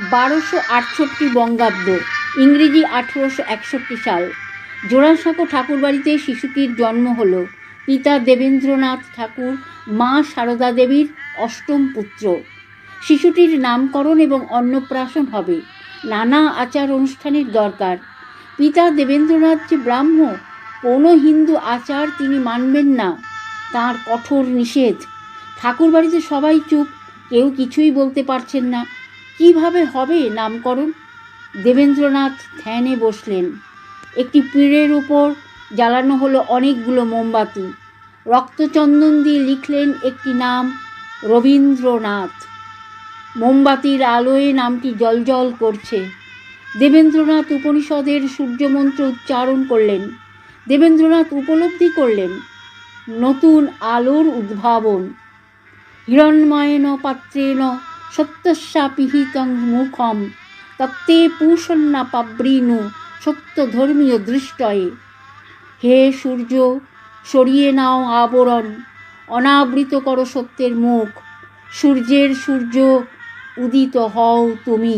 বারোশো আটষট্টি বঙ্গাব্দ, ইংরেজি আঠেরোশো একষট্টি সাল। জোড়াসাঁকো ঠাকুরবাড়িতে শিশুটির জন্ম হল। পিতা দেবেন্দ্রনাথ ঠাকুর, মা সারদা দেবীর অষ্টম পুত্র। শিশুটির নামকরণ এবং অন্নপ্রাশন হবে। নানা আচার অনুষ্ঠানের দরকার। পিতা দেবেন্দ্রনাথ যে ব্রাহ্ম, কোনো হিন্দু আচার তিনি মানবেন না। তার কঠোর নিষেধ। ঠাকুরবাড়িতে সবাই চুপ, কেউ কিছুই বলতে পারছেন না। কীভাবে হবে নামকরণ? দেবেন্দ্রনাথ ধ্যানে বসলেন। একটি পীরের উপর জ্বালানো হলো অনেকগুলো মোমবাতি। রক্তচন্দন দিয়ে লিখলেন একটি নাম, রবীন্দ্রনাথ। মোমবাতির আলোয় নামটি জলজল করছে। দেবেন্দ্রনাথ উপনিষদের সূর্যমন্ত্র উচ্চারণ করলেন। দেবেন্দ্রনাথ উপলব্ধি করলেন, নতুন আলোর উদ্ভাবন। হিরণ্ময়েন পাত্রেণ সত্যস্যা পিহিতং মুখম তত্ত্বে পূষণ্যা পাবৃণু সত্য ধর্মীয় দৃষ্টয়ে। হে সূর্য, সরিয়ে নাও আবরণ অনাবৃত করো সত্যের মুখ, সূর্যের সূর্য, উদিত হও তুমি।